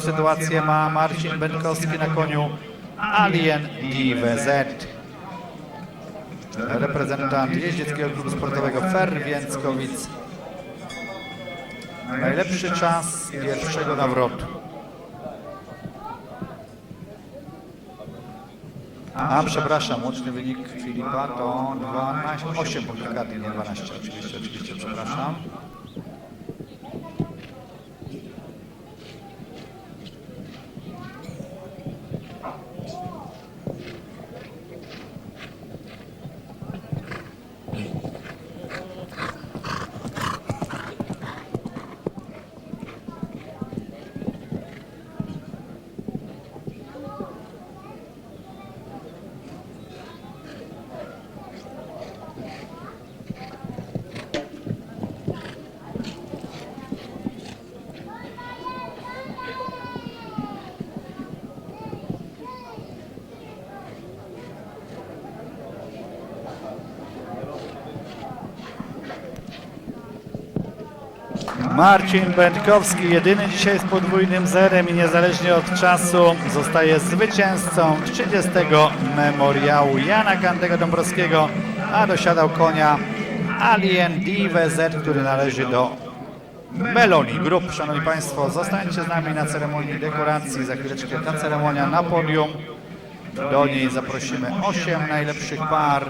sytuację ma Marcin Bękowski na koniu Alien DWZ. Reprezentant Jeździeckiego Klubu Sportowego Fer Więckowic. Najlepszy czas pierwszego nawrotu. A, przepraszam, łączny wynik Filipa to 12, 8 punktów karty, nie 12, oczywiście, oczywiście, przepraszam. Marcin Będkowski, jedyny dzisiaj z podwójnym zerem i niezależnie od czasu zostaje zwycięzcą 30. memoriału Jana Kantego Dąbrowskiego, a dosiadał konia Alien DWZ, który należy do Meloni Group. Szanowni Państwo, zostańcie z nami na ceremonii dekoracji. Za chwileczkę ta ceremonia na podium. Do niej zaprosimy 8 najlepszych par.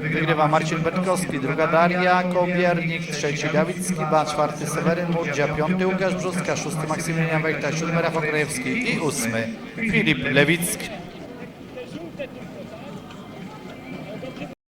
Wygrywa Marcin Betkowski, druga Daria Kobiernik, trzeci Dawid Skiba, czwarty Seweryn Murdzia, piąty Łukasz Brzuska, szósty Maksymilian Wejta, siódmy Rafał Krajewski i ósmy Filip Lewicki.